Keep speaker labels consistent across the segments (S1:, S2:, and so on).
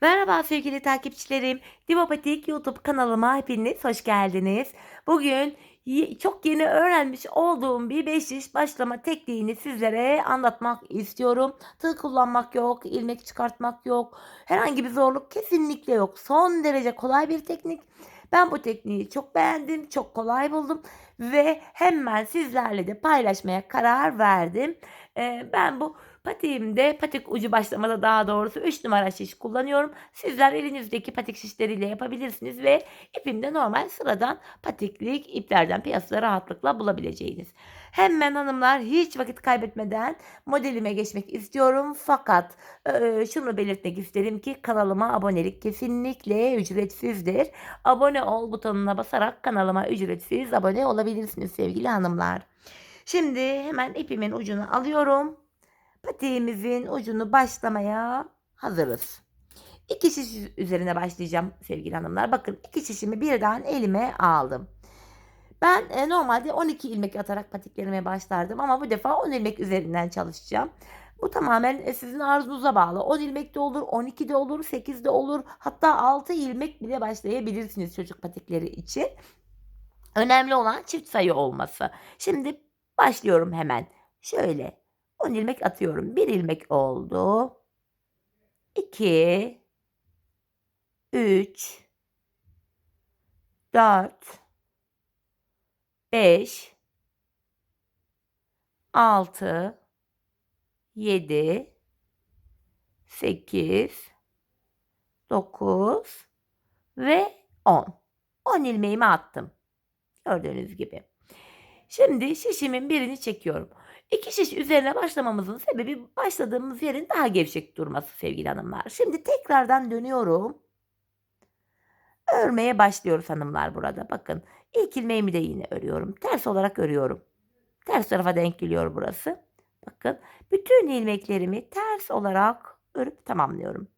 S1: Merhaba sevgili takipçilerim. Divopatik YouTube kanalıma hepiniz hoş geldiniz. Bugün çok yeni öğrenmiş olduğum bir beş diş başlama tekniğini sizlere anlatmak istiyorum. Tığ kullanmak yok, ilmek çıkartmak yok. Herhangi bir zorluk kesinlikle yok. Son derece kolay bir teknik. Ben bu tekniği çok beğendim, çok kolay buldum ve hemen sizlerle de paylaşmaya karar verdim. Ben bu Patiğimde patik ucu başlamada daha doğrusu 3 numara şiş kullanıyorum. Sizler elinizdeki patik şişleriyle yapabilirsiniz ve ipimde normal sıradan patiklik iplerden piyasada rahatlıkla bulabileceğiniz. Hemen hanımlar hiç vakit kaybetmeden modelime geçmek istiyorum. Fakat e, şunu belirtmek isterim ki kanalıma abonelik kesinlikle ücretsizdir. Abone ol butonuna basarak kanalıma ücretsiz abone olabilirsiniz sevgili hanımlar. Şimdi hemen ipimin ucunu alıyorum patiğimizin ucunu başlamaya hazırız. İki şiş üzerine başlayacağım sevgili hanımlar. Bakın iki şişimi birden elime aldım. Ben e, normalde 12 ilmek atarak patiklerime başlardım ama bu defa 10 ilmek üzerinden çalışacağım. Bu tamamen e, sizin arzunuza bağlı. 10 ilmek de olur, 12 de olur, 8 de olur. Hatta 6 ilmek bile başlayabilirsiniz çocuk patikleri için. Önemli olan çift sayı olması. Şimdi başlıyorum hemen. Şöyle 10 ilmek atıyorum. 1 ilmek oldu. 2 3 4 5 6 7 8 9 ve 10. 10 ilmeğimi attım. Gördüğünüz gibi. Şimdi şişimin birini çekiyorum. İki şiş üzerine başlamamızın sebebi başladığımız yerin daha gevşek durması sevgili hanımlar. Şimdi tekrardan dönüyorum. Örmeye başlıyoruz hanımlar burada. Bakın ilk ilmeğimi de yine örüyorum. Ters olarak örüyorum. Ters tarafa denk geliyor burası. Bakın bütün ilmeklerimi ters olarak örüp tamamlıyorum.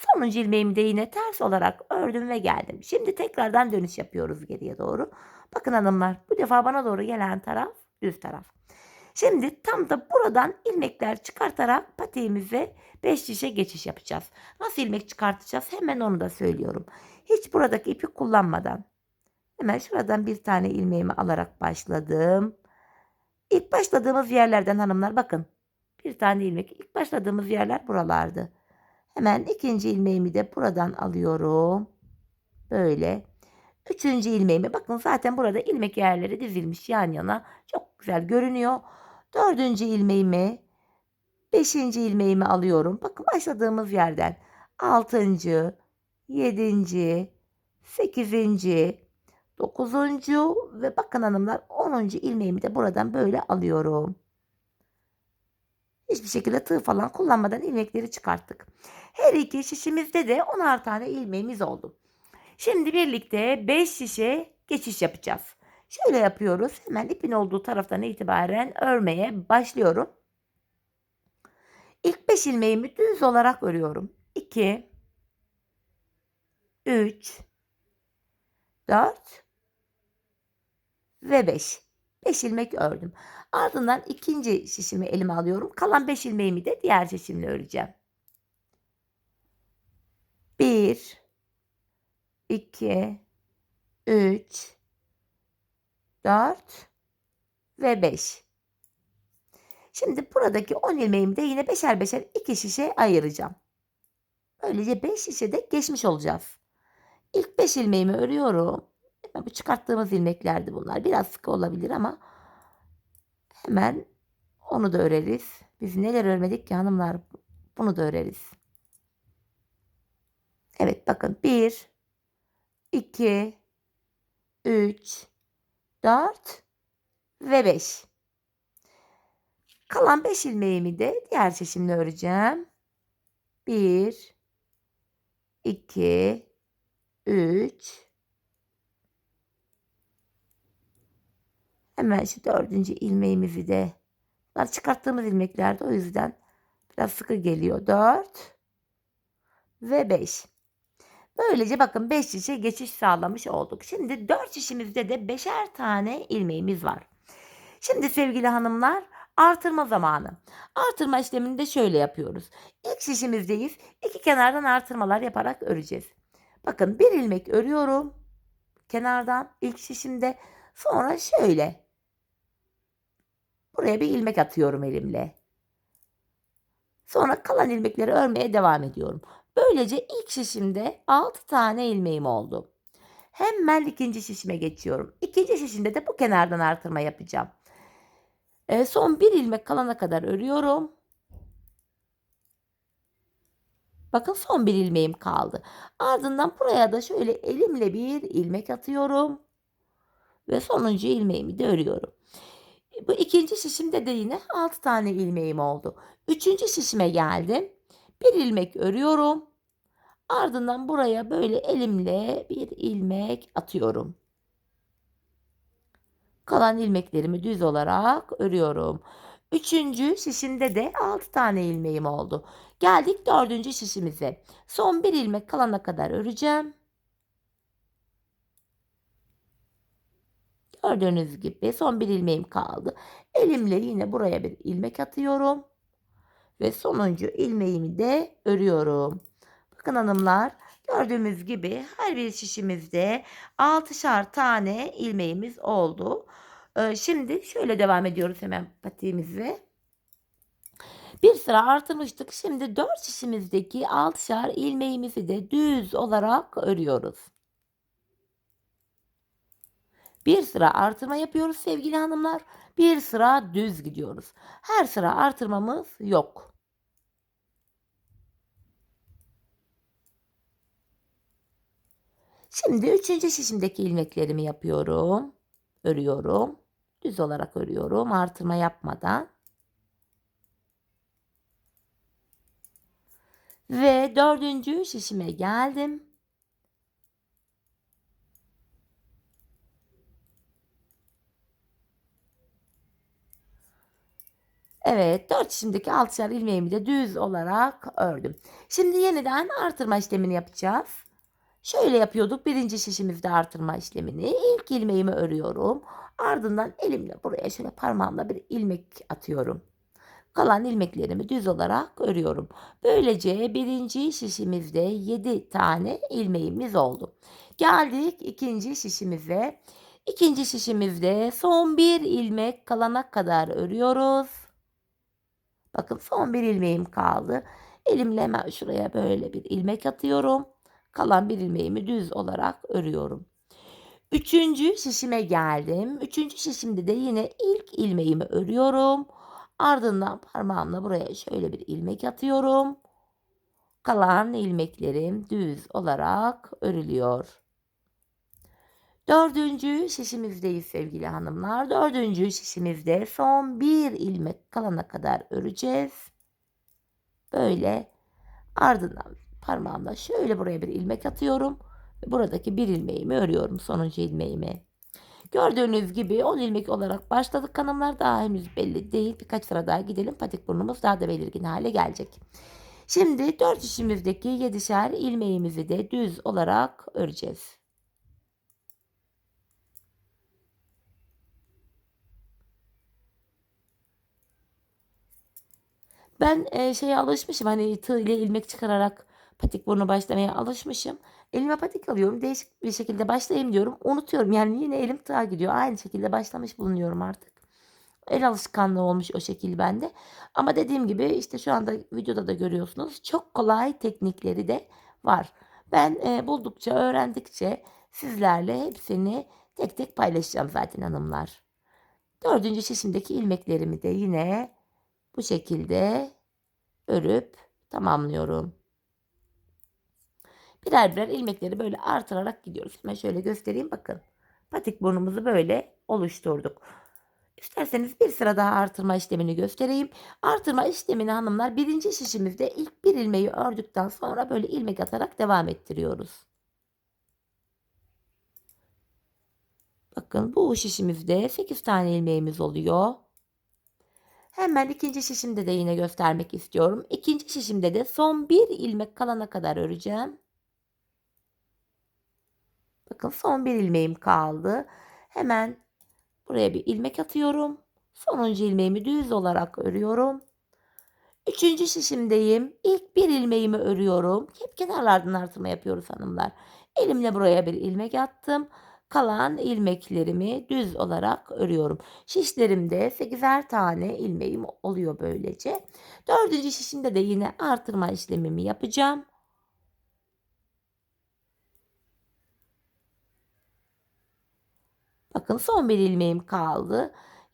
S1: Sonuncu ilmeğimi de yine ters olarak ördüm ve geldim. Şimdi tekrardan dönüş yapıyoruz geriye doğru. Bakın hanımlar bu defa bana doğru gelen taraf düz taraf. Şimdi tam da buradan ilmekler çıkartarak patiğimize 5 şişe geçiş yapacağız. Nasıl ilmek çıkartacağız hemen onu da söylüyorum. Hiç buradaki ipi kullanmadan hemen şuradan bir tane ilmeğimi alarak başladım. İlk başladığımız yerlerden hanımlar bakın bir tane ilmek ilk başladığımız yerler buralardı. Hemen ikinci ilmeğimi de buradan alıyorum. Böyle. Üçüncü ilmeğimi bakın zaten burada ilmek yerleri dizilmiş yan yana. Çok güzel görünüyor. Dördüncü ilmeğimi, beşinci ilmeğimi alıyorum. Bakın başladığımız yerden. Altıncı, yedinci, sekizinci, dokuzuncu ve bakın hanımlar onuncu ilmeğimi de buradan böyle alıyorum. Hiçbir şekilde tığ falan kullanmadan ilmekleri çıkarttık. Her iki şişimizde de 10'ar tane ilmeğimiz oldu. Şimdi birlikte 5 şişe geçiş yapacağız. Şöyle yapıyoruz. Hemen ipin olduğu taraftan itibaren örmeye başlıyorum. İlk 5 ilmeğimi düz olarak örüyorum. 2 3 4 ve 5. 5 ilmek ördüm. Ardından ikinci şişimi elime alıyorum. Kalan 5 ilmeğimi de diğer şişimle öreceğim. 1 2 3 4 ve 5. Şimdi buradaki 10 ilmeğimi de yine beşer beşer iki şişe ayıracağım. Böylece 5 şişe de geçmiş olacağız. İlk 5 ilmeğimi örüyorum. Bu çıkarttığımız ilmeklerdi bunlar. Biraz sıkı olabilir ama hemen onu da öreriz. Biz neler örmedik ki hanımlar bunu da öreriz. Evet bakın 1, 2, 3, 4 ve 5. Kalan 5 ilmeğimi de diğer şişimle öreceğim. 1, 2, 3, Hemen şu dördüncü ilmeğimizi de bunlar çıkarttığımız ilmeklerdi o yüzden biraz sıkı geliyor. 4 ve 5. Böylece bakın 5 şişe geçiş sağlamış olduk. Şimdi 4 şişimizde de 5'er tane ilmeğimiz var. Şimdi sevgili hanımlar artırma zamanı. Artırma işlemini de şöyle yapıyoruz. İlk şişimizdeyiz. İki kenardan artırmalar yaparak öreceğiz. Bakın bir ilmek örüyorum. Kenardan ilk şişimde. Sonra şöyle. Buraya bir ilmek atıyorum elimle. Sonra kalan ilmekleri örmeye devam ediyorum. Böylece ilk şişimde 6 tane ilmeğim oldu. Hemen ikinci şişime geçiyorum. İkinci şişimde de bu kenardan artırma yapacağım. E, son bir ilmek kalana kadar örüyorum. Bakın son bir ilmeğim kaldı. Ardından buraya da şöyle elimle bir ilmek atıyorum. Ve sonuncu ilmeğimi de örüyorum. Bu ikinci şişimde de yine 6 tane ilmeğim oldu. Üçüncü şişime geldim. Bir ilmek örüyorum. Ardından buraya böyle elimle bir ilmek atıyorum. Kalan ilmeklerimi düz olarak örüyorum. Üçüncü şişimde de 6 tane ilmeğim oldu. Geldik dördüncü şişimize. Son bir ilmek kalana kadar öreceğim. Gördüğünüz gibi son bir ilmeğim kaldı. Elimle yine buraya bir ilmek atıyorum. Ve sonuncu ilmeğimi de örüyorum. Bakın hanımlar gördüğümüz gibi her bir şişimizde 6'şar tane ilmeğimiz oldu. Ee, şimdi şöyle devam ediyoruz hemen patiğimizi. Bir sıra artırmıştık. Şimdi 4 şişimizdeki 6'şar ilmeğimizi de düz olarak örüyoruz. Bir sıra artırma yapıyoruz sevgili hanımlar. Bir sıra düz gidiyoruz. Her sıra artırmamız yok. Şimdi üçüncü şişimdeki ilmeklerimi yapıyorum. Örüyorum. Düz olarak örüyorum artırma yapmadan. Ve dördüncü şişime geldim. Evet 4 şişimdeki altışar ilmeğimi de düz olarak ördüm. Şimdi yeniden artırma işlemini yapacağız. Şöyle yapıyorduk. Birinci şişimizde artırma işlemini. İlk ilmeğimi örüyorum. Ardından elimle buraya şöyle parmağımla bir ilmek atıyorum. Kalan ilmeklerimi düz olarak örüyorum. Böylece birinci şişimizde 7 tane ilmeğimiz oldu. Geldik ikinci şişimize. İkinci şişimizde son bir ilmek kalana kadar örüyoruz. Bakın son bir ilmeğim kaldı. Elimle hemen şuraya böyle bir ilmek atıyorum. Kalan bir ilmeğimi düz olarak örüyorum. Üçüncü şişime geldim. Üçüncü şişimde de yine ilk ilmeğimi örüyorum. Ardından parmağımla buraya şöyle bir ilmek atıyorum. Kalan ilmeklerim düz olarak örülüyor. Dördüncü şişimizdeyiz sevgili hanımlar. Dördüncü şişimizde son bir ilmek kalana kadar öreceğiz. Böyle ardından parmağımla şöyle buraya bir ilmek atıyorum. Ve buradaki bir ilmeğimi örüyorum sonuncu ilmeğimi. Gördüğünüz gibi 10 ilmek olarak başladık hanımlar. Daha henüz belli değil. Birkaç sıra daha gidelim. Patik burnumuz daha da belirgin hale gelecek. Şimdi 4 işimizdeki 7'şer ilmeğimizi de düz olarak öreceğiz. Ben e, şeye alışmışım hani tığ ile ilmek çıkararak patik burnu başlamaya alışmışım. Elime patik alıyorum değişik bir şekilde başlayayım diyorum. Unutuyorum yani yine elim tığa gidiyor. Aynı şekilde başlamış bulunuyorum artık. El alışkanlığı olmuş o şekil bende. Ama dediğim gibi işte şu anda videoda da görüyorsunuz. Çok kolay teknikleri de var. Ben e, buldukça, öğrendikçe sizlerle hepsini tek tek paylaşacağım zaten hanımlar. Dördüncü şişimdeki ilmeklerimi de yine bu şekilde örüp tamamlıyorum. Birer birer ilmekleri böyle artırarak gidiyoruz. Hemen şöyle göstereyim bakın. Patik burnumuzu böyle oluşturduk. İsterseniz bir sıra daha artırma işlemini göstereyim. Artırma işlemini hanımlar birinci şişimizde ilk bir ilmeği ördükten sonra böyle ilmek atarak devam ettiriyoruz. Bakın bu şişimizde 8 tane ilmeğimiz oluyor. Hemen ikinci şişimde de yine göstermek istiyorum. İkinci şişimde de son bir ilmek kalana kadar öreceğim. Bakın son bir ilmeğim kaldı. Hemen buraya bir ilmek atıyorum. Sonuncu ilmeğimi düz olarak örüyorum. Üçüncü şişimdeyim. İlk bir ilmeğimi örüyorum. Hep kenarlardan artırma yapıyoruz hanımlar. Elimle buraya bir ilmek attım. Kalan ilmeklerimi düz olarak örüyorum. Şişlerimde 8'er tane ilmeğim oluyor böylece. Dördüncü şişimde de yine artırma işlemimi yapacağım. Bakın son bir ilmeğim kaldı.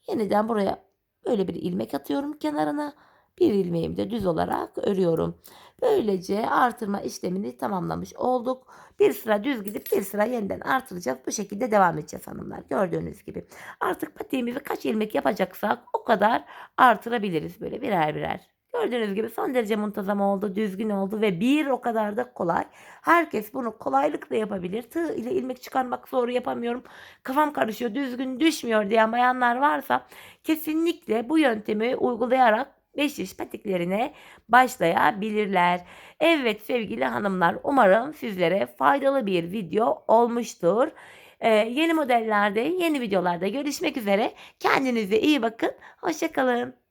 S1: Yeniden buraya böyle bir ilmek atıyorum kenarına. Bir ilmeğimi de düz olarak örüyorum. Böylece artırma işlemini tamamlamış olduk. Bir sıra düz gidip bir sıra yeniden artıracağız. Bu şekilde devam edeceğiz hanımlar. Gördüğünüz gibi. Artık patiğimizi kaç ilmek yapacaksak o kadar artırabiliriz böyle birer birer. Gördüğünüz gibi son derece muntazam oldu, düzgün oldu ve bir o kadar da kolay. Herkes bunu kolaylıkla yapabilir. Tığ ile ilmek çıkarmak zor yapamıyorum. Kafam karışıyor, düzgün düşmüyor diyen bayanlar varsa kesinlikle bu yöntemi uygulayarak 5 yaş patiklerine başlayabilirler. Evet sevgili hanımlar umarım sizlere faydalı bir video olmuştur. Ee, yeni modellerde, yeni videolarda görüşmek üzere. Kendinize iyi bakın. Hoşçakalın.